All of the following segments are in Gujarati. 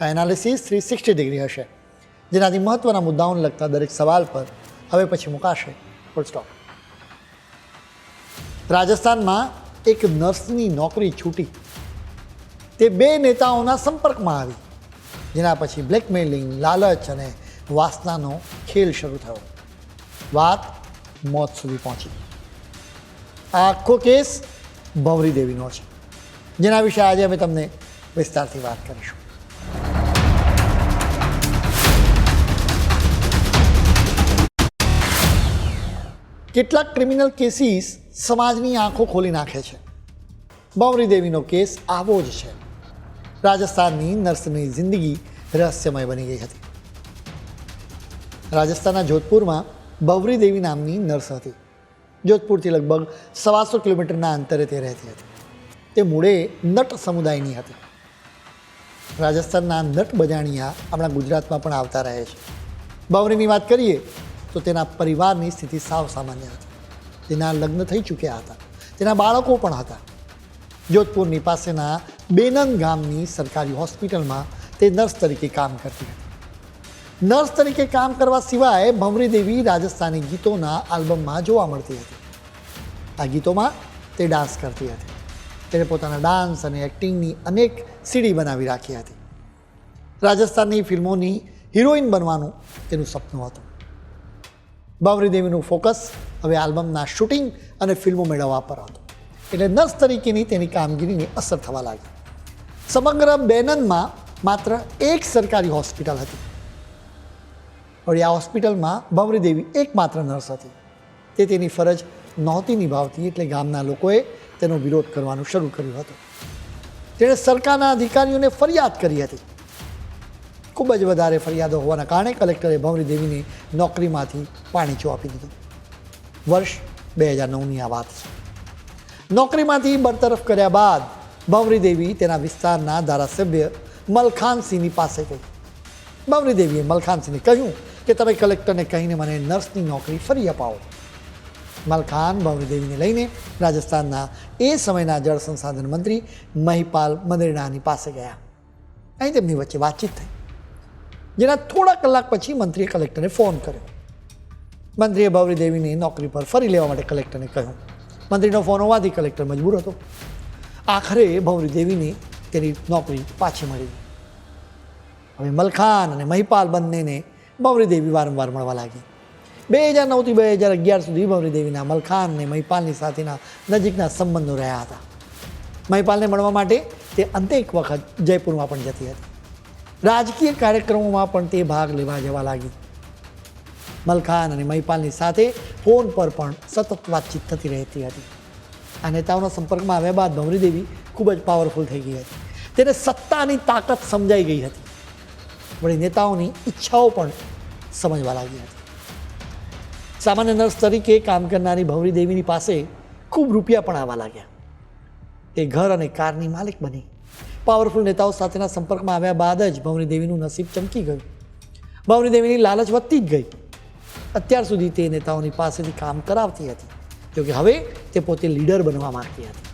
આ એનાલિસિસ થ્રી સિક્સટી ડિગ્રી હશે. જેનાથી મહત્ત્વના મુદ્દાઓને લગતા દરેક સવાલ પર હવે પછી મુકાશે. ફૂલ સ્ટોપ રાજસ્થાનમાં એક નર્સની નોકરી છૂટી. તે બે નેતાઓના સંપર્કમાં આવી. જેના પછી બ્લેકમેલિંગ લાલચ અને વાસનાનો ખેલ શરૂ થયો. વાત મોત સુધી પહોંચી. આખો કેસ ભવરી દેવીનો છે. જેના વિશે આજે અમે તમને વિસ્તારથી વાત કરીશું. કેટલાક ક્રિમિનલ કેસીસ સમાજની આંખો ખોલી નાખે છે. ભવરી દેવીનો કેસ આવો જ છે. રાજસ્થાનની નર્સની જિંદગી રહસ્યમય બની ગઈ હતી. રાજસ્થાનના જોધપુરમાં બવરી દેવી નામની નર્સ હતી. જોધપુરથી લગભગ સવાસો કિલોમીટરના અંતરે તે રહેતી હતી. તે મૂળે નટ સમુદાયની હતી. રાજસ્થાનના નટ બજાણિયા આપણા ગુજરાતમાં પણ આવતા રહે છે. બવરીની વાત કરીએ તો તેના પરિવારની સ્થિતિ સાવ સામાન્ય હતી. તેના લગ્ન થઈ ચૂક્યા હતા. તેના બાળકો પણ હતા. જોધપુરની પાસેના બેનંદ ગામની સરકારી હોસ્પિટલમાં તે નર્સ તરીકે કામ કરતી હતી. નર્સ તરીકે કામ કરવા સિવાય ભમરી દેવી રાજસ્થાની ગીતોના આલ્બમમાં જોવા મળતી હતી. આ ગીતોમાં તે ડાન્સ કરતી હતી. તેણે પોતાના ડાન્સ અને એક્ટિંગની અનેક સીડી બનાવી રાખી હતી. રાજસ્થાનની ફિલ્મોની હિરોઈન બનવાનું તેનું સપનું હતું. બાવરી દેવીનું ફોકસ હવે આલ્બમના શૂટિંગ અને ફિલ્મો મેળવવા પર હતું. એટલે નર્સ તરીકેની તેની કામગીરીની અસર થવા લાગી. સમગ્ર બેનનમાં માત્ર એક સરકારી હોસ્પિટલ હતી. વળી આ હોસ્પિટલમાં ભવરી દેવી એકમાત્ર નર્સ હતી. તે તેની ફરજ નહોતી નિભાવતી એટલે ગામના લોકોએ તેનો વિરોધ કરવાનું શરૂ કર્યું હતું. તેણે સરકારના અધિકારીઓને ફરિયાદ કરી હતી. ખૂબ જ વધારે ફરિયાદો હોવાના કારણે કલેક્ટરે ભવરી દેવીને નોકરીમાંથી પાણીચું આપી દીધું. વર્ષ બે હજાર નવની આ વાત. છે નોકરીમાંથી બરતરફ કર્યા બાદ ભવરી દેવી તેના વિસ્તારના ધારાસભ્ય મલખાનસિંહની પાસે ગઈ. ભવરી દેવીએ મલખાનસિંહને કહ્યું કે તમે કલેક્ટરને કહીને મને નર્સની નોકરી ફરી અપાવો. મલખાન ભવરી દેવીને લઈને રાજસ્થાનના એ સમયના જળ સંસાધન મંત્રી મહિપાલ મંદિરણાની પાસે ગયા. અહીં તેમની વચ્ચે વાતચીત થઈ. જેના થોડા કલાક પછી મંત્રીએ કલેક્ટરને ફોન કર્યો. મંત્રીએ ભવરી દેવીને નોકરી પર ફરી લેવા માટે કલેક્ટરને કહ્યું. મંત્રીનો ફોન હોવાથી કલેક્ટર મજબૂર હતો. આખરે ભવરી દેવીને તેની નોકરી પાછી મળી. હવે મલખાન અને મહિપાલ બંનેને ભવરી દેવી વારંવાર મળવા લાગી. બે હજાર નવથી બે હજાર અગિયાર સુધી ભવરી દેવીના મલખાન અને મહિપાલની સાથેના નજીકના સંબંધો રહ્યા હતા. મહિપાલને મળવા માટે તે અંતે એક વખત જયપુરમાં પણ જતી હતી. રાજકીય કાર્યક્રમોમાં પણ તે ભાગ લેવા જવા લાગી. મલખાન અને મહિપાલની સાથે ફોન પર પણ સતત વાતચીત થતી રહેતી હતી. આ નેતાઓના સંપર્કમાં આવ્યા બાદ ભવરી દેવી ખૂબ જ પાવરફુલ થઈ ગઈ હતી. તેને સત્તાની તાકાત સમજાઈ ગઈ હતી. વળી નેતાઓની ઈચ્છાઓ પણ સમજવા લાગી હતી. સામાન્ય નર્સ તરીકે કામ કરનારી ભવરી દેવીની પાસે ખૂબ રૂપિયા પણ આવવા લાગ્યા. તે ઘર અને કારની માલિક બની. પાવરફુલ નેતાઓ સાથેના સંપર્કમાં આવ્યા બાદ જ ભવની દેવીનું નસીબ ચમકી ગયું. ભવની દેવીની લાલચ વધતી જ ગઈ. અત્યાર સુધી તે નેતાઓની પાસેથી કામ કરાવતી હતી. જોકે હવે તે પોતે લીડર બનવા માંગતી હતી.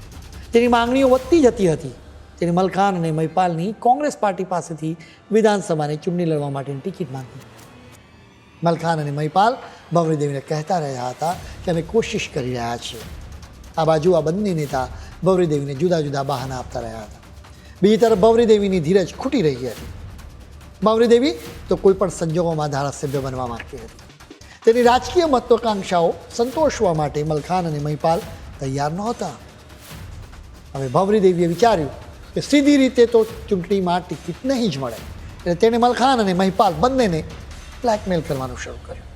તેની માંગણીઓ વધતી જતી હતી. તેણે મલખાન અને મહિપાલની કોંગ્રેસ પાર્ટી પાસેથી વિધાનસભાની ચૂંટણી લડવા માટેની ટિકિટ માંગી. મલખાન અને મહિપાલ ભવની દેવીને કહેતા રહ્યા હતા કે અમે કોશિશ કરી રહ્યા છીએ. આ બાજુ આ બંને નેતા ભવરી દેવીને જુદા જુદા બહાના આપતા રહ્યા હતા. બીજી તરફ ભવરી દેવીની ધીરજ ખૂટી રહી હતી ભવરી દેવી તો કોઈ પણ સંજોગોમાં ધારાસભ્ય બનવા માંગતી હતી તેની રાજકીય મહત્વાકાંક્ષાઓ સંતોષવા માટે મલખાન અને મહિપાલ તૈયાર નહોતા. હવે ભવરી દેવીએ વિચાર્યું કે સીધી રીતે તો ચૂંટણીમાં ટિકિટ નહીં જ મળે. એટલે તેણે મલખાન અને મહિપાલ બંનેને બ્લેકમેલ કરવાનું શરૂ કર્યું.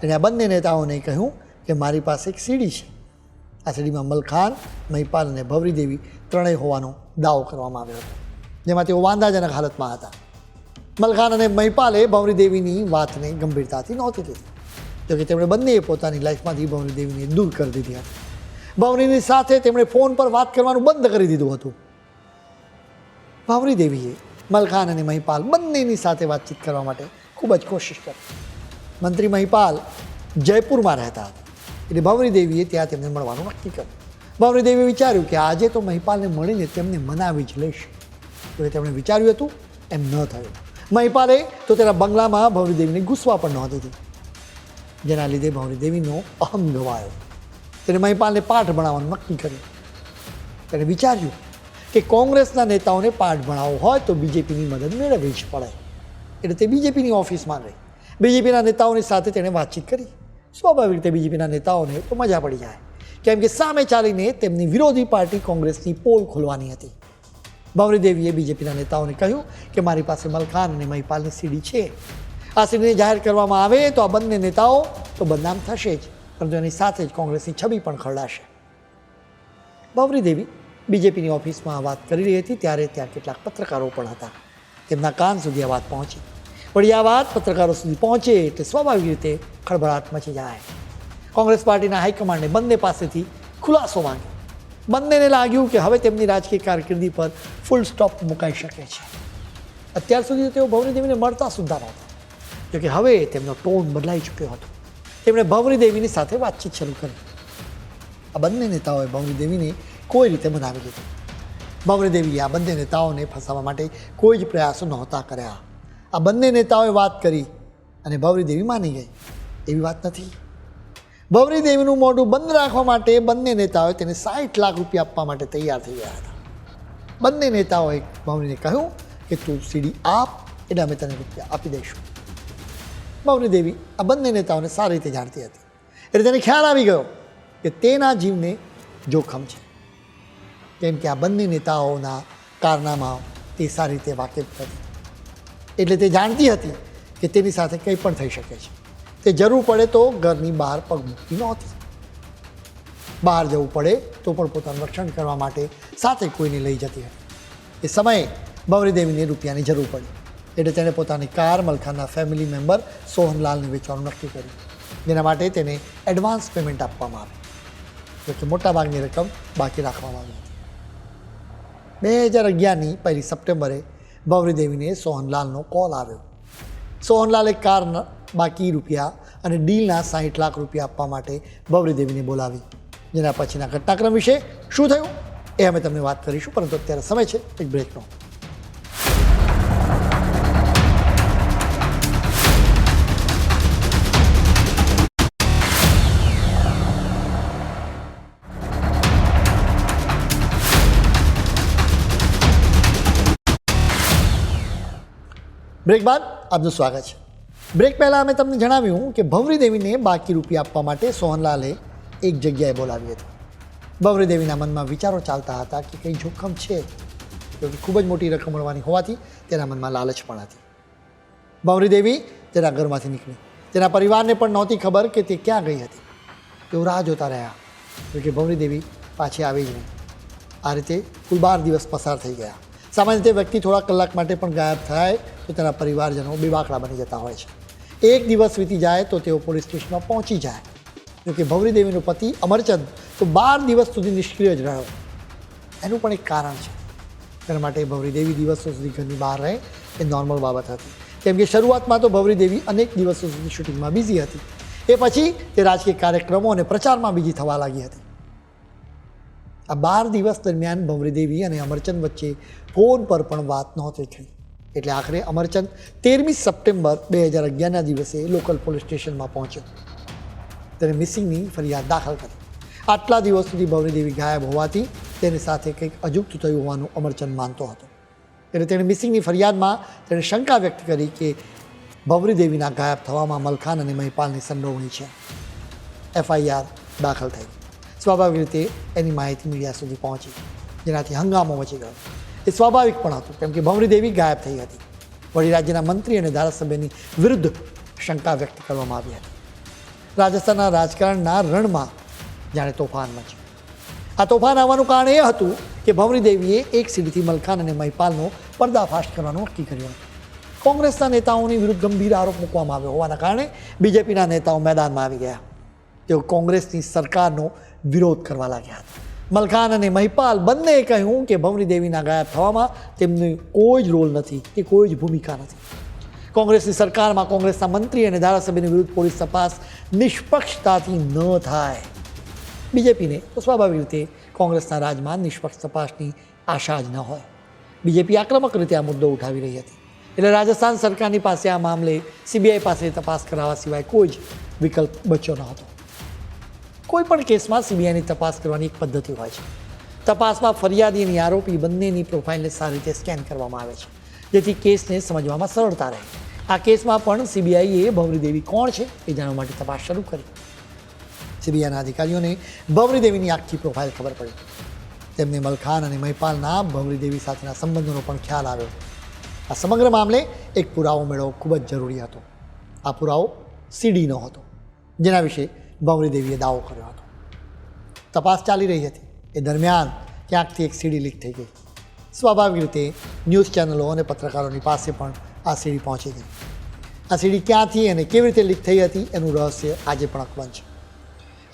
તેણે આ બંને નેતાઓને કહ્યું કે મારી પાસે એક સીડી છે. આ સીડીમાં મલખાન મહિપાલ અને ભવરી દેવી ત્રણેય હોવાનો દાવો કરવામાં આવ્યો હતો, જેમાં તેઓ વાંધાજનક હાલતમાં હતા. મલખાન અને મહિપાલે ભવરી દેવીની વાતને ગંભીરતાથી નહોતી લીધી જોકે તેમણે બંનેએ પોતાની લાઈફમાંથી ભવરી દેવીને દૂર કરી દીધી હતી. ભવરીની સાથે તેમણે ફોન પર વાત કરવાનું બંધ કરી દીધું હતું. ભવરી દેવીએ મલખાન અને મહિપાલ બંનેની સાથે વાતચીત કરવા માટે ખૂબ જ કોશિશ કરી. મંત્રી મહિપાલ જયપુરમાં રહેતા હતા. એટલે ભાવરી દેવીએ ત્યાં તેમને મળવાનું નક્કી કર્યું. ભાવરી દેવીએ વિચાર્યું કે આજે તો મહિપાલને મળીને તેમને મનાવી જ લઈશ. એટલે તેમણે વિચાર્યું હતું, એમ ન થયું. મહિપાલે તો તેના બંગલામાં ભાવરી દેવીને ઘૂસવા પણ નહોતી દીધી. જેના લીધે ભાવરી દેવીનો અહમ ગવાયો. તેને મહિપાલને પાઠ ભણાવવાનું નક્કી કર્યું. તેણે વિચાર્યું કે કોંગ્રેસના નેતાઓને પાઠ ભણાવવો હોય તો બીજેપીની મદદ મેળવવી જ પડે. એટલે તે બીજેપીની ઓફિસમાં ગઈ બીજેપીના નેતાઓની સાથે તેણે વાતચીત કરી. સ્વાભાવિક રીતે બીજેપીના નેતાઓને તો મજા પડી જાય. કેમ કે સામે ચાલીને તેમની વિરોધી પાર્ટી કોંગ્રેસની પોલ ખોલવાની હતી. ભવરીદેવીએ બીજેપીના નેતાઓને કહ્યું કે મારી પાસે મલખાન અને મહિપાલની સીડી છે. આ સીડીને જાહેર કરવામાં આવે તો આ બંને નેતાઓ તો બદનામ થશે જ, પરંતુ એની સાથે જ કોંગ્રેસની છબી પણ ખરડાશે. ભવરીદેવી બીજેપીની ઓફિસમાં આ વાત કરી રહી હતી ત્યારે ત્યાં કેટલાક પત્રકારો પણ હતા. તેમના કાન સુધી આ વાત પહોંચી. વળી આ વાત પત્રકારો સુધી પહોંચે એટલે સ્વાભાવિક રીતે ખળભળાટ મચી જાય. કોંગ્રેસ પાર્ટીના હાઈકમાન્ડે બંને પાસેથી ખુલાસો માંગ્યો. બંનેને લાગ્યું કે હવે તેમની રાજકીય કારકિર્દી પર ફૂલ સ્ટોપ મુકાઈ શકે છે. અત્યાર સુધી તેઓ ભવરી દેવીને મળતા સુધા નહોતા. જોકે હવે તેમનો ટોન બદલાઈ ચૂક્યો હતો. તેમણે ભવરી દેવીની સાથે વાતચીત શરૂ કરી. આ બંને નેતાઓએ ભવરી દેવીને કોઈ રીતે મનાવી લીધી. ભવરી દેવીએ આ બંને નેતાઓને ફસાવવા માટે કોઈ જ પ્રયાસો નહોતા કર્યા. આ બંને નેતાઓએ વાત કરી અને ભવરી દેવી માની ગઈ. એવી વાત નથી. ભવરી દેવીનું મોઢું બંધ રાખવા માટે બંને નેતાઓએ તેને સાઠ લાખ રૂપિયા આપવા માટે તૈયાર થઈ ગયા હતા. બંને નેતાઓએ ભવરીને કહ્યું કે તું સીડી આપ, એટલે અમે તને રૂપિયા આપી દઈશું. ભવરી દેવી આ બંને નેતાઓને સારી રીતે જાણતી હતી. એટલે તેને ખ્યાલ આવી ગયો કે તેના જીવને જોખમ છે. કેમ કે આ બંને નેતાઓના કારનામા તે સારી રીતે વાકેફ હતી એટલે તે જાણતી હતી કે તેની સાથે કંઈ પણ થઈ શકે છે. તે જરૂર પડે તો ઘરની બહાર પગ મૂકતી નહોતી. બહાર જવું પડે તો પણ પોતાનું રક્ષણ કરવા માટે સાથે કોઈને લઈ જતી હતી. એ સમયે બવરી દેવીને રૂપિયાની જરૂર પડી. એટલે તેણે પોતાની કાર મલખાનના ફેમિલી મેમ્બર સોહનલાલને વેચવાનું નક્કી કર્યું. જેના માટે તેને એડવાન્સ પેમેન્ટ આપવામાં આવે. જોકે મોટાભાગની રકમ બાકી રાખવામાં આવી હતી. બે હજાર અગિયારની પહેલી સપ્ટેમ્બરે ભવરી દેવીને સોહનલાલનો કોલ આવ્યો. સોહનલાલે કાર બાકી રૂપિયા અને ડીલના સાહીઠ લાખ રૂપિયા આપવા માટે ભવરી દેવીને બોલાવી. જેના પછીના ઘટનાક્રમ વિશે શું થયું એ અમે તમને વાત કરીશું, પરંતુ અત્યારે સમય છે, એક બ્રેકનો બ્રેક બાદ આપનું સ્વાગત છે. બ્રેક પહેલાં અમે તમને જણાવ્યું કે ભવરી દેવીને બાકી રૂપિયા આપવા માટે સોહનલાલે એક જગ્યાએ બોલાવી હતી. ભવરી દેવીના મનમાં વિચારો ચાલતા હતા કે કંઈ જોખમ છે તો ખૂબ જ મોટી રકમ મળવાની હોવાથી તેના મનમાં લાલચ પણ હતી. ભવરી દેવી તેના ઘરમાંથી નીકળી. તેના પરિવારને પણ નહોતી ખબર કે તે ક્યાં ગઈ હતી. તેઓ રાહ જોતા રહ્યા. જોકે ભવરી દેવી પાછી આવી જ નહીં. આ રીતે કુલ બાર દિવસ પસાર થઈ ગયા. સામાન્ય રીતે વ્યક્તિ થોડા કલાક માટે પણ ગાયબ થાય તો તેના પરિવારજનો બેવાકડા બની જતા હોય છે. એક દિવસ વીતી જાય તો તેઓ પોલીસ સ્ટેશનમાં પહોંચી જાય. જોકે ભવરી દેવીનો પતિ અમરચંદ તો બાર દિવસ સુધી નિષ્ક્રિય જ રહ્યો. એનું પણ એક કારણ છે. તેના માટે ભવરી દેવી દિવસો સુધી ઘરની બહાર રહે એ નોર્મલ બાબત હતી. કેમ કે શરૂઆતમાં તો ભવરી દેવી અનેક દિવસો સુધી શૂટિંગમાં બિઝી હતી. એ પછી તે રાજકીય કાર્યક્રમો અને પ્રચારમાં બીજી થવા લાગી હતી. આ બાર દિવસ દરમિયાન ભવરી દેવી અને અમરચંદ વચ્ચે ફોન પર પણ વાત નહોતી થઈ. એટલે આખરે અમરચંદ તેરમી સપ્ટેમ્બર બે હજાર અગિયારના દિવસે લોકલ પોલીસ સ્ટેશનમાં પહોંચ્યો. તેને મિસિંગની ફરિયાદ દાખલ કરી. આટલા દિવસ સુધી ભવરીદેવી ગાયબ હોવાથી તેની સાથે કંઈક અજુગતું થયું હોવાનું અમરચંદ માનતો હતો. એટલે તેણે મિસિંગની ફરિયાદમાં તેણે શંકા વ્યક્ત કરી કે ભવરીદેવીના ગાયબ થવામાં મલખાન અને મહિપાલની સંડોવણી છે. એફઆઈઆર દાખલ થઈ. સ્વાભાવિક રીતે એની માહિતી મીડિયા સુધી પહોંચી. જેનાથી હંગામો મચી ગયો. એ સ્વાભાવિક પણ હતું. કેમ કે ભવરી દેવી ગાયબ થઈ હતી. વળી રાજ્યના મંત્રી અને ધારાસભ્યની વિરુદ્ધ શંકા વ્યક્ત કરવામાં આવી હતી. રાજસ્થાનના રાજકારણના રણમાં જાણે તોફાન મચ્યું. આ તોફાન આવવાનું કારણ એ હતું કે ભવરી દેવીએ એક સીડીથી મલખાન અને મહિપાલનો પર્દાફાશ કરવાનું નક્કી કર્યું હતું. કોંગ્રેસના નેતાઓની વિરુદ્ધ ગંભીર આરોપ મૂકવામાં આવ્યો હોવાના કારણે બીજેપીના નેતાઓ મેદાનમાં આવી ગયા. તેઓ કોંગ્રેસની સરકારનો વિરોધ કરવા લાગ્યા હતા. મલખાન અને મહિપાલ બંનેએ કહ્યું કે ભવની દેવીના ગાયબ થવામાં તેમની કોઈ જ રોલ નથી, કે કોઈ જ ભૂમિકા નથી. કોંગ્રેસની સરકારમાં કોંગ્રેસના મંત્રી અને ધારાસભ્યની વિરુદ્ધ પોલીસ તપાસ નિષ્પક્ષતાથી ન થાય. બીજેપીને તો સ્વાભાવિક રીતે કોંગ્રેસના રાજમાં નિષ્પક્ષ તપાસની આશા જ ન હોય. બીજેપી આક્રમક રીતે આ મુદ્દો ઉઠાવી રહી હતી. એટલે રાજસ્થાન સરકારની પાસે આ મામલે સીબીઆઈ પાસે તપાસ કરાવવા સિવાય કોઈ જ વિકલ્પ બચ્યો ન હતો. કોઈ પણ કેસમાં સીબીઆઈની તપાસ કરવાની એક પદ્ધતિ હોય છે. તપાસમાં ફરિયાદી અને આરોપી બંનેની પ્રોફાઇલને સારી રીતે સ્કેન કરવામાં આવે છે, જેથી કેસને સમજવામાં સરળતા રહે. આ કેસમાં પણ સીબીઆઈએ ભવરી દેવી કોણ છે એ જાણવા માટે તપાસ શરૂ કરી. સીબીઆઈના અધિકારીઓને ભવરી દેવીની આખી પ્રોફાઇલ ખબર પડી. તેમને મલખાન અને મહિપાલના ભવરી દેવી સાથેના સંબંધોનો પણ ખ્યાલ આવ્યો. આ સમગ્ર મામલે એક પુરાવો મેળવવો ખૂબ જ જરૂરી હતો. આ પુરાવો સીડીનો હતો. જેના વિશે ભવરી દેવીએ દાવો કર્યો હતો. તપાસ ચાલી રહી હતી. એ દરમિયાન ક્યાંકથી એક સીડી લીક થઈ ગઈ. સ્વાભાવિક રીતે ન્યૂઝ ચેનલો અને પત્રકારોની પાસે પણ આ સીડી પહોંચી ગઈ. આ સીડી ક્યાંથી અને કેવી રીતે લીક થઈ હતી એનું રહસ્ય આજે પણ અકબંધ છે.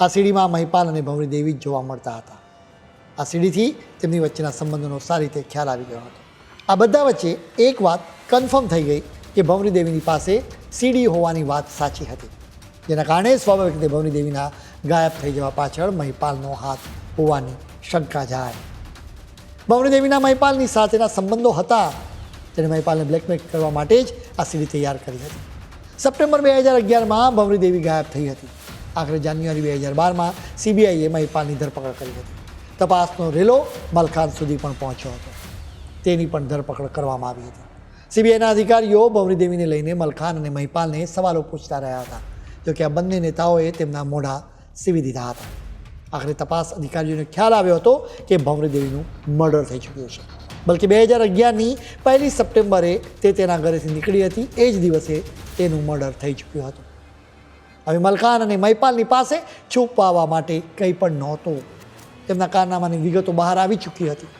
આ સીડીમાં મહિપાલ અને ભવરી દેવી જ જોવા મળતા હતા. આ સીડીથી તેમની વચ્ચેના સંબંધોનો સારી રીતે ખ્યાલ આવી ગયો હતો. આ બધા વચ્ચે એક વાત કન્ફર્મ થઈ ગઈ કે ભવરી દેવીની પાસે સીડી હોવાની વાત સાચી હતી. જેના કારણે સ્વાભાવિક રીતે ભવની દેવીના ગાયબ થઈ જવા પાછળ મહિપાલનો હાથ હોવાની શંકા જાય. ભવની દેવીના મહિપાલની સાથેના સંબંધો હતા. તેણે મહિપાલને બ્લેકમેલ કરવા માટે જ આ સીડી તૈયાર કરી હતી. સપ્ટેમ્બર બે હજાર અગિયારમાં ભવની દેવી ગાયબ થઈ હતી. આખરે જાન્યુઆરી બે હજાર બારમાં સીબીઆઈએ મહિપાલની ધરપકડ કરી હતી. તપાસનો રેલો મલખાન સુધી પણ પહોંચ્યો હતો. તેની પણ ધરપકડ કરવામાં આવી હતી. સીબીઆઈના અધિકારીઓ ભવની દેવીને લઈને મલખાન અને મહિપાલને સવાલો પૂછતા રહ્યા હતા. જોકે આ બંને નેતાઓએ તેમના મોઢા સીવી દીધા હતા. આખરે તપાસ અધિકારીઓને ખ્યાલ આવ્યો હતો કે ભવરીદેવીનું મર્ડર થઈ ચૂક્યું છે. બલકે બે હજાર અગિયારની પહેલી સપ્ટેમ્બરે તે તેના ઘરેથી નીકળી હતી. એ જ દિવસે તેનું મર્ડર થઈ ચૂક્યું હતું. હવે મલકાન અને મહિપાલની પાસે છુપાવવા માટે કંઈ પણ નહોતું. તેમના કારનામાની વિગતો બહાર આવી ચૂકી હતી.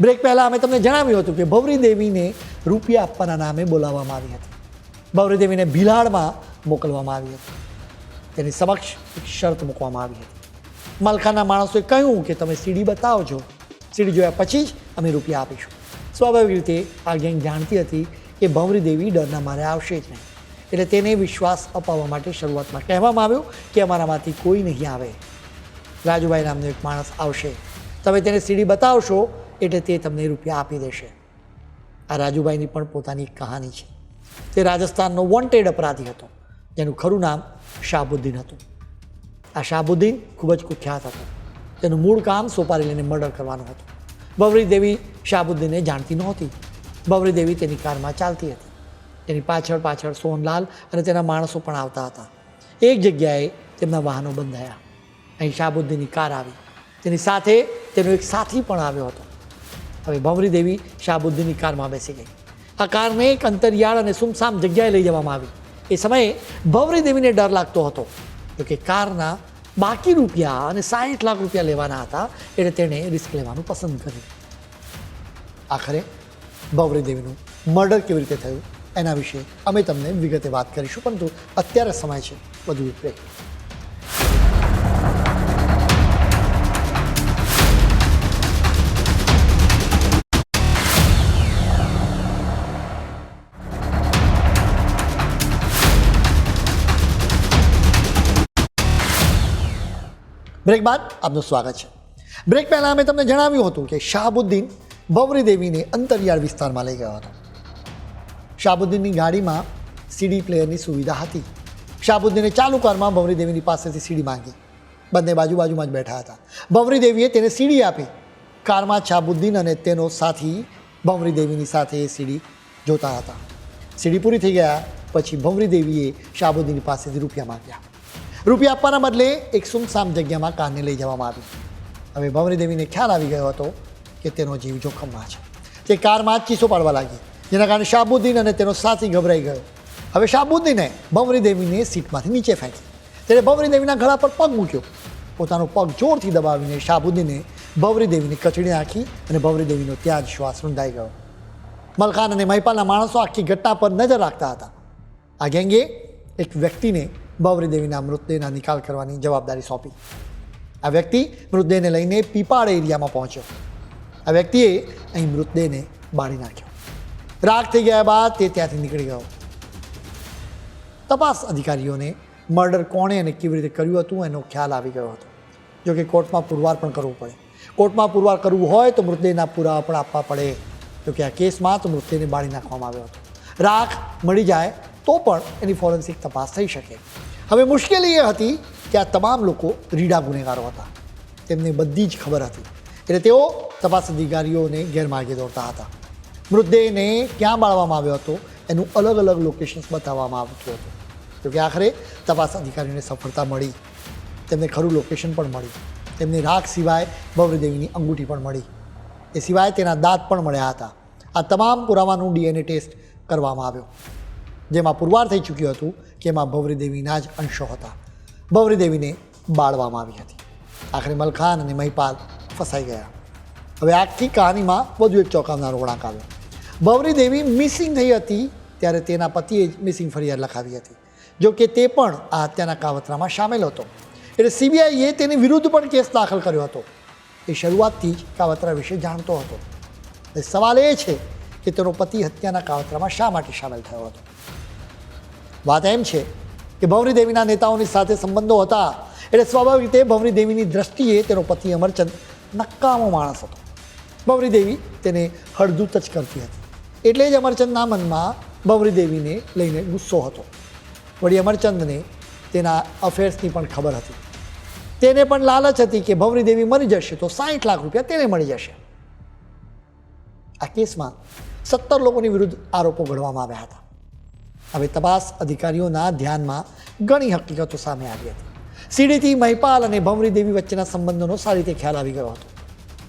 બ્રેક પહેલાં અમે તમને જણાવ્યું હતું કે ભવરી દેવીને રૂપિયા આપવાના નામે બોલાવવામાં આવી હતી. ભવરી દેવીને ભિલાડમાં મોકલવામાં આવી હતી. તેની સમક્ષ એક શરત મૂકવામાં આવી હતી. માલખાના માણસોએ કહ્યું કે તમે સીડી બતાવજો. સીડી જોયા પછી જ અમે રૂપિયા આપીશું. સ્વાભાવિક રીતે આ ગેંગ જાણતી હતી કે ભવરી દેવી ડરના મારે આવશે જ નહીં. એટલે તેને વિશ્વાસ અપાવવા માટે શરૂઆતમાં કહેવામાં આવ્યું કે અમારામાંથી કોઈ નહીં આવે. રાજુભાઈ નામનો એક માણસ આવશે. તમે તેને સીડી બતાવશો એટલે તે તમને રૂપિયા આપી દેશે. આ રાજુભાઈની પણ પોતાની કહાની છે. તે રાજસ્થાનનો વોન્ટેડ અપરાધી હતો. જેનું ખરું નામ શાહબુદ્દીન હતું. આ શાહબુદ્દીન ખૂબ જ કુખ્યાત હતો. તેનું મૂળ કામ સોપારી લઈને મર્ડર કરવાનું હતું. બવરી દેવી શાહબુદ્દીનને જાણતી નહોતી. બવરી દેવી તેની કારમાં ચાલતી હતી. તેની પાછળ પાછળ સોનલાલ અને તેના માણસો પણ આવતા હતા. એક જગ્યાએ તેમના વાહનો બંધાયા. અહીં શાહબુદ્દીનની કાર આવી. તેની સાથે તેનો એક સાથી પણ આવ્યો હતો. હવે ભવરી દેવી શાહબુદ્દીનની કારમાં બેસી ગઈ. આ કારને એક અંતરિયાળ અને સુમસામ જગ્યાએ લઈ જવામાં આવી. એ સમયે ભવરી દેવીને ડર લાગતો હતો. કે કારના બાકી રૂપિયા અને સાઠ લાખ રૂપિયા લેવાના હતા એટલે તેણે રિસ્ક લેવાનું પસંદ કર્યું. આખરે ભવરી દેવીનું મર્ડર કેવી રીતે થયું એના વિશે અમે તમને વિગતે વાત કરીશું, પરંતુ અત્યારે સમય છે. એક બ્રેક બ્રેક બાદ આપનું સ્વાગત છે. બ્રેક પહેલાં અમે તમને જણાવ્યું હતું કે શાહબુદ્દીન બવરી દેવીને અંતરિયાળ વિસ્તારમાં લઈ ગયો હતો. શાહબુદ્દીનની ગાડીમાં સીડી પ્લેયરની સુવિધા હતી. શાહબુદ્દીને ચાલુ કારમાં ભવરી દેવીની પાસેથી સીડી માંગી. બંને બાજુ બાજુમાં જ બેઠા હતા. ભવરી દેવીએ તેને સીડી આપી. કારમાં શાહબુદ્દીન અને તેનો સાથી ભવરી દેવીની સાથે એ સીડી જોતા હતા. સીડી પૂરી થઈ ગયા, પછી ભવરી દેવીએ શાહબુદ્દીની પાસેથી રૂપિયા માંગ્યા. રૂપિયા આપવાના બદલે એક સુમસામ જગ્યામાં કારને લઈ જવામાં આવી. હવે ભવરી દેવીને ખ્યાલ આવી ગયો હતો કે તેનો જીવ જોખમમાં છે. તે કારમાં ચીસો પાડવા લાગી. જેના કારણે શાબુદ્દીન અને તેનો સાથી ગભરાઈ ગયો. હવે શાબુદ્દીને ભવરી દેવીને સીટમાંથી નીચે ફેંકી. તેણે ભવરી દેવીના ગળા પર પગ મૂક્યો. પોતાનો પગ જોરથી દબાવીને શાબુદ્દીને ભવરી દેવીની કચડી નાખી અને ભવરી દેવીનો ત્યાં જ શ્વાસ રૂંધાઈ ગયો. મલખાન અને મહિપાલના માણસો આખી ઘટના પર નજર રાખતા હતા. આ ગેંગે એક વ્યક્તિને બાવરી દેવીના મૃતદેહના નિકાલ કરવાની જવાબદારી સોંપી. આ વ્યક્તિ મૃતદેહને લઈને પીપાળ એરિયામાં પહોંચ્યો. આ વ્યક્તિએ અહીં મૃતદેહને બાળી નાખ્યો. રાગ થઈ ગયા બાદ તે ત્યાંથી નીકળી ગયો. તપાસ અધિકારીઓને મર્ડર કોણે અને કેવી રીતે કર્યું હતું એનો ખ્યાલ આવી ગયો હતો. જોકે કોર્ટમાં પુરવાર પણ કરવું પડે. કોર્ટમાં પુરવાર કરવું હોય તો મૃતદેહના પુરાવા પણ આપવા પડે. જોકે આ કેસમાં તો મૃતદેહને બાળી નાખવામાં આવ્યો હતો. રાખ મળી જાય તો પણ એની ફોરેન્સિક તપાસ થઈ શકે. હવે મુશ્કેલી એ હતી કે આ તમામ લોકો રીડા ગુનેગારો હતા. તેમને બધી જ ખબર હતી. એટલે તેઓ તપાસ અધિકારીઓને ગેરમાર્ગે દોરતા હતા. મૃતદેહને ક્યાં બાળવામાં આવ્યો હતો? એનું અલગ અલગ લોકેશન્સ બતાવવામાં આવતું હતું. જોકે આખરે તપાસ અધિકારીઓને સફળતા મળી. તેમને ખરું લોકેશન પણ મળી. તેમને રાખ સિવાય ભવ્રદેવીની અંગૂઠી પણ મળી. એ સિવાય તેના દાંત પણ મળ્યા હતા. આ તમામ પુરાવાનું ડીએનએ ટેસ્ટ કરવામાં આવ્યો. જેમાં પુરવાર થઈ ચૂક્યું હતું કે એમાં ભવરીદેવીના જ અંશો હતા. ભવરીદેવીને બાળવામાં આવી હતી. આખરે મલખાન અને મહિપાલ ફસાઈ ગયા. હવે આખી કહાનીમાં વધુ એક ચોંકાવનારો વળાંક આવ્યો. ભવરી દેવી મિસિંગ થઈ હતી ત્યારે તેના પતિએ જ મિસિંગ ફરિયાદ લખાવી હતી. જો કે તે પણ આ હત્યાના કાવતરામાં સામેલ હતો. એટલે સીબીઆઈએ તેની વિરુદ્ધ પણ કેસ દાખલ કર્યો હતો. એ શરૂઆતથી જ કાવતરા વિશે જાણતો હતો. સવાલ એ છે કે તેનો પતિ હત્યાના કાવતરામાં શા માટે સામેલ થયો હતો? વાત એમ છે કે ભવરી દેવીના નેતાઓની સાથે સંબંધો હતા. એટલે સ્વાભાવિક રીતે ભવરી દેવીની દ્રષ્ટિએ તેનો પતિ અમરચંદ નકામો માણસ હતો. ભવરી દેવી તેને હળદૂત જ કરતી હતી. એટલે જ અમરચંદના મનમાં ભવરી દેવીને લઈને ગુસ્સો હતો. વળી અમરચંદને તેના અફેર્સની પણ ખબર હતી. તેને પણ લાલચ હતી કે ભવરી દેવી મરી જશે તો સાઠ લાખ રૂપિયા તેને મળી જશે. આ કેસમાં સત્તર લોકોની વિરુદ્ધ આરોપો ઘડવામાં આવ્યા હતા. હવે તપાસ અધિકારીઓના ધ્યાનમાં ઘણી હકીકતો સામે આવી હતી. સીડીથી મહિપાલ અને ભમરી દેવી વચ્ચેના સંબંધોનો સારી રીતે ખ્યાલ આવી ગયો હતો.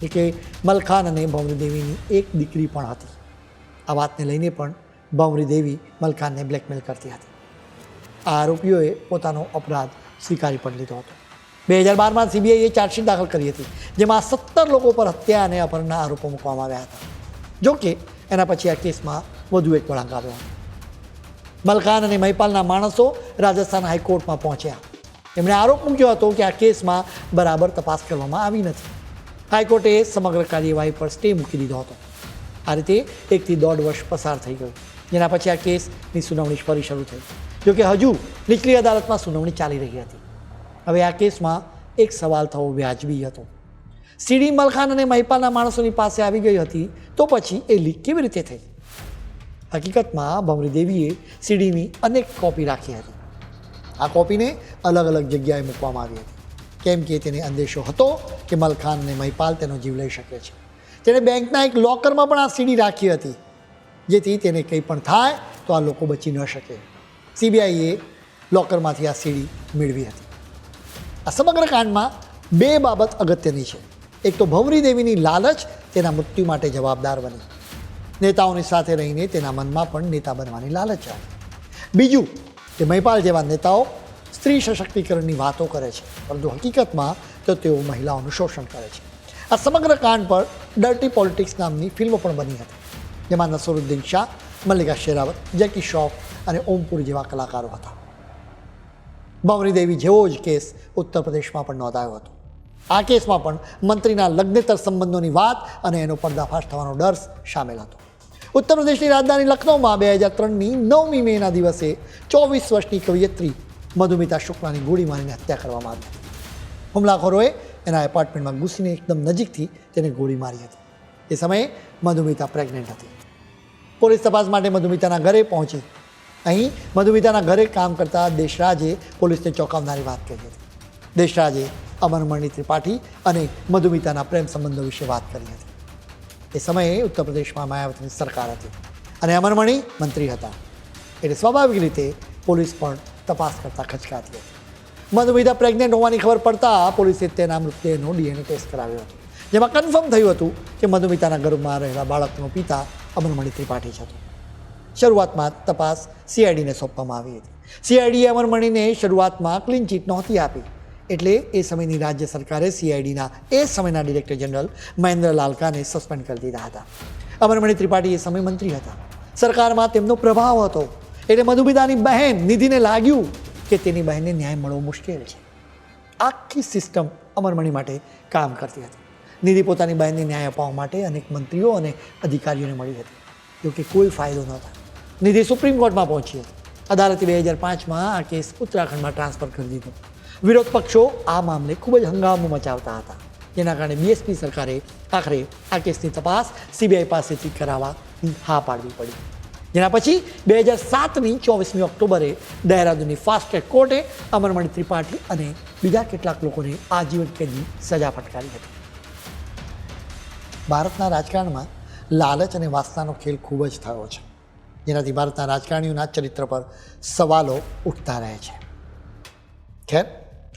એટલે કે મલખાન અને ભમરી દેવીની એક દીકરી પણ હતી. આ વાતને લઈને પણ ભમરી દેવી મલખાનને બ્લેકમેલ કરતી હતી. આ આરોપીઓએ પોતાનો અપરાધ સ્વીકારી પણ લીધો હતો. બે હજાર બારમાં સીબીઆઈએ ચાર્જશીટ દાખલ કરી હતી, જેમાં સત્તર લોકો પર હત્યા અને અપહરણના આરોપો મૂકવામાં આવ્યા હતા. જો કે એના પછી આ કેસમાં વધુ એક વળાંક આવ્યો. મલકાન અને મહિપાલના માણસો રાજસ્થાન હાઈકોર્ટમાં પહોંચ્યા. એમણે આરોપ મૂક્યો હતો કે આ કેસમાં બરાબર તપાસ કરવામાં આવી નથી. હાઈકોર્ટે સમગ્ર કાર્યવાહી પર સ્ટે મૂકી દીધો હતો. આ રીતે એકથી દોઢ વર્ષ પસાર થઈ ગયું. જેના પછી આ કેસની સુનાવણી ફરી શરૂ થઈ. જોકે હજુ નીચલી અદાલતમાં સુનાવણી ચાલી રહી હતી. હવે આ કેસમાં એક સવાલ થવો વ્યાજબી હતો. સીડી મલખાન અને મહિપાલના માણસોની પાસે આવી ગઈ હતી, તો પછી એ લીક કેવી રીતે થઈ? હકીકતમાં ભમરી દેવીએ સીડીની અનેક કોપી રાખી હતી. આ કોપીને અલગ અલગ જગ્યાએ મૂકવામાં આવી હતી. કેમ કે તેને અંદેશો હતો કે મલખાન અને મહિપાલ તેનો જીવ લઈ શકે છે. તેણે બેંકના એક લોકરમાં પણ આ સીડી રાખી હતી. જેથી તેને કંઈ પણ થાય તો આ લોકો બચી ન શકે. સીબીઆઈએ લોકરમાંથી આ સીડી મેળવી હતી. આ સમગ્ર કાંડમાં બે બાબત અગત્યની છે. એક તો ભવરી દેવીની લાલચ તેના મૃત્યુ માટે જવાબદાર બની. નેતાઓની સાથે રહીને તેના મનમાં પણ નેતા બનવાની લાલચ આવી. બીજું, કે મહિપાલ જેવા નેતાઓ સ્ત્રી સશક્તિકરણની વાતો કરે છે, પરંતુ હકીકતમાં તો તેઓ મહિલાઓનું શોષણ કરે છે. આ સમગ્ર કાંડ પર ડર્ટી પોલિટિક્સ નામની ફિલ્મો પણ બની હતી, જેમાં નસરુદ્દીન શાહ, મલ્લિકા શેરાવત, જેકી શ્રોફ અને ઓમપુરી જેવા કલાકારો હતા. ભવરી દેવી જેવો જ કેસ ઉત્તર પ્રદેશમાં પણ નોંધાયો હતો. આ કેસમાં પણ મંત્રીના લગ્નેતર સંબંધોની વાત અને એનો પર્દાફાશ થવાનો ડર સામેલ હતો. ઉત્તર પ્રદેશની રાજધાની લખનૌમાં બે હજાર ત્રણની નવમી મેના દિવસે ચોવીસ વર્ષની કવિયત્રી મધુમિતા શુક્લાની ગોળી મારીને હત્યા કરવામાં આવી. હુમલાખોરોએ એના એપાર્ટમેન્ટમાં ઘૂસીને એકદમ નજીકથી તેને ગોળી મારી હતી. એ સમયે મધુમિતા પ્રેગ્નન્ટ હતી. પોલીસ તપાસ માટે મધુમિતાના ઘરે પહોંચી. અહીં મધુમિતાના ઘરે કામ કરતા દેશરાજે પોલીસને ચોંકાવનારી વાત કરી હતી. દેશરાજે અમરમણિ ત્રિપાઠી અને મધુમિતાના પ્રેમ સંબંધો વિશે વાત કરી હતી. એ સમયે ઉત્તર પ્રદેશમાં માયાવતીની સરકાર હતી અને અમરમણિ મંત્રી હતા. એટલે સ્વાભાવિક રીતે પોલીસ પણ તપાસ કરતા ખચકાતી હતી. મધુમિતા પ્રેગ્નેન્ટ હોવાની ખબર પડતા પોલીસે તેના મૃતદેહનો ડીએનએ ટેસ્ટ કરાવ્યો હતો. જેમાં કન્ફર્મ થયું હતું કે મધુમિતાના ગર્ભમાં રહેલા બાળકનો પિતા અમરમણિ ત્રિપાઠી હતો. શરૂઆતમાં તપાસ સીઆઈડીને સોંપવામાં આવી હતી. સીઆઈડીએ અમરમણીને શરૂઆતમાં ક્લીન ચીટ નહોતી આપી. એટલે એ સમયની રાજ્ય સરકારે સીઆઈડીના એ સમયના ડિરેક્ટર જનરલ મહેન્દ્ર લાલકાને સસ્પેન્ડ કરી દીધા હતા. અમરમણિ ત્રિપાઠી એ સમય મંત્રી હતા. સરકારમાં તેમનો પ્રભાવ હતો. એટલે મધુમિતાની બહેન નિધિને લાગ્યું કે તેની બહેનને ન્યાય મળવો મુશ્કેલ છે. આખી સિસ્ટમ અમરમણિ માટે કામ કરતી હતી. નિધિ પોતાની બહેનને ન્યાય અપાવવા માટે અનેક મંત્રીઓ અને અધિકારીઓને મળી હતી. જોકે કોઈ ફાયદો ન હતા નિધિ સુપ્રીમ કોર્ટમાં પહોંચી હતી. અદાલતે બે હજાર પાંચમાં આ કેસ ઉત્તરાખંડમાં ટ્રાન્સફર કરી દીધો. વિરોધ પક્ષો આ મામલે ખૂબ જ હંગામો મચાવતા હતા. જેના કારણે બીએસપી સરકારે આખરે આ કેસની તપાસ સીબીઆઈ પાસેથી કરાવવાની હા પાડવી પડી. જેના પછી બે હજાર સાતની ચોવીસમી ઓક્ટોબરે દહેરાદૂનની ફાસ્ટ ટ્રેક કોર્ટે અમરમણિ ત્રિપાઠી અને બીજા કેટલાક લોકોને આજીવન કેદની સજા ફટકારી હતી. ભારતના રાજકારણમાં લાલચ અને વાસનાનો ખેલ ખૂબ જ થયો છે. જેનાથી ભારતના રાજકારણીઓના ચરિત્ર પર સવાલો ઉઠતા રહે છે. ખેર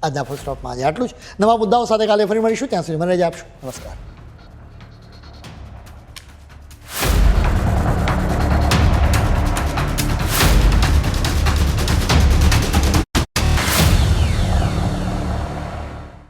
આજના ફૂલ સ્ટોપમાં આજે આટલું જ. નવા મુદ્દાઓ સાથે કાલે ફરી મળીશું. ત્યાં સુધી મને રજા આપશો. નમસ્કાર.